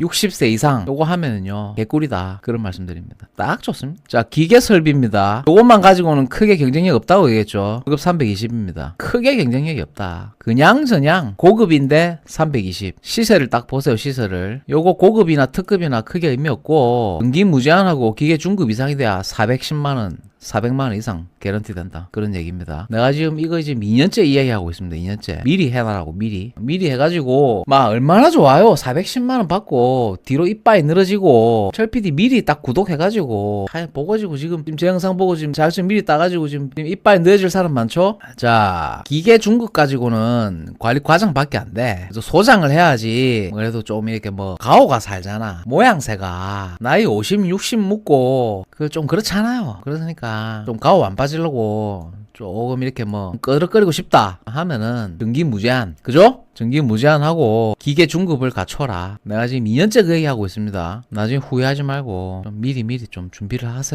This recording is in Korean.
이상 60세 이상 요거 하면은요 개꿀이다. 그런 말씀드립니다. 딱 좋습니다. 자 기계 설비입니다. 요것만 가지고는 크게 경쟁력 없다고 얘기했죠. 고급 320입니다. 크게 경쟁력이 없다. 그냥 저냥 고급인데 320 시세를 딱 보세요 시세를. 요거 고급이나 특급이나 크게 의미 없고 등기 무제한하고 기계 중급 이상이 돼야 410만원 400만 원 이상 개런티 된다. 그런 얘기입니다. 내가 지금 이거 지금 2년째 이야기하고 있습니다. 2년째. 미리 해놔라고, 미리. 미리 해가지고, 막, 얼마나 좋아요. 410만 원 받고, 뒤로 이빨이 늘어지고, 철PD 미리 딱 구독해가지고, 하 보고지고, 지금, 지금 제 영상 보고 지금 자격증 미리 따가지고, 지금, 이빨이 늘어질 사람 많죠? 자, 기계 중급 가지고는 관리 과정밖에 안 돼. 그래서 소장을 해야지, 그래도 좀 이렇게 뭐, 가오가 살잖아. 모양새가, 나이 50, 60 묻고, 그 좀 그렇잖아요. 그러니까, 좀 가오 안 빠지려고, 조금 이렇게 뭐, 끄덕거리고 싶다 하면은, 등기 무제한. 그죠? 등기 무제한하고, 기계 중급을 갖춰라. 내가 지금 2년째 그 얘기 하고 있습니다. 나중에 후회하지 말고, 좀 미리 미리 좀 준비를 하세요.